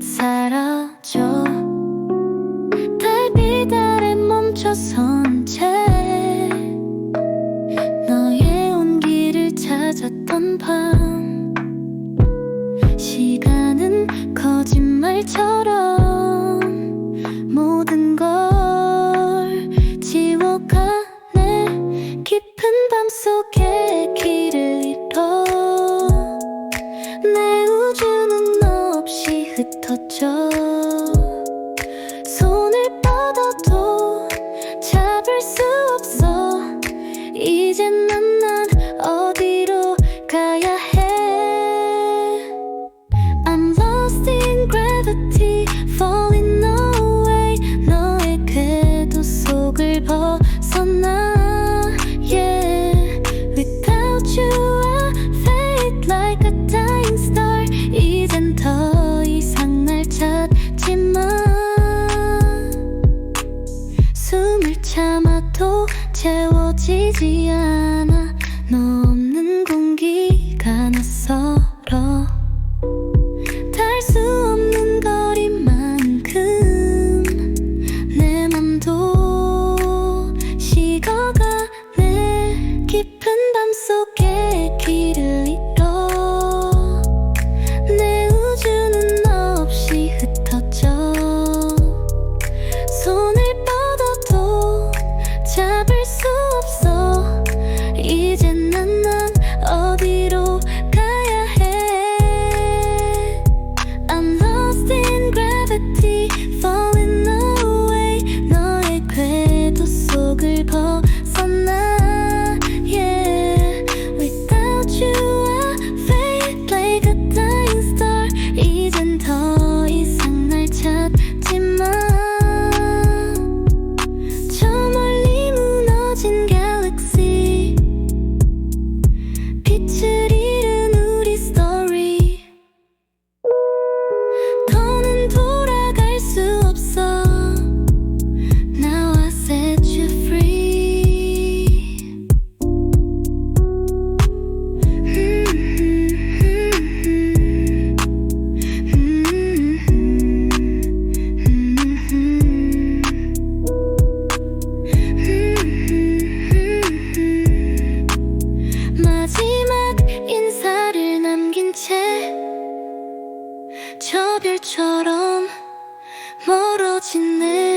듯 사라져. 달빛 아래 멈춰선 채 너의 온기를 찾았던 밤. 시간은 거짓말처럼 모든 손을 뻗어도 잡을 수 없어. 난난 어디로 가야 해? I'm lost in gravity 채워지지 않아. 너 없는 공기가 낯설어. 닿을 수 없는 거리만큼 내 맘도 식어가네. 깊은 밤속에 길을 남긴 채저 별처럼 멀어진 내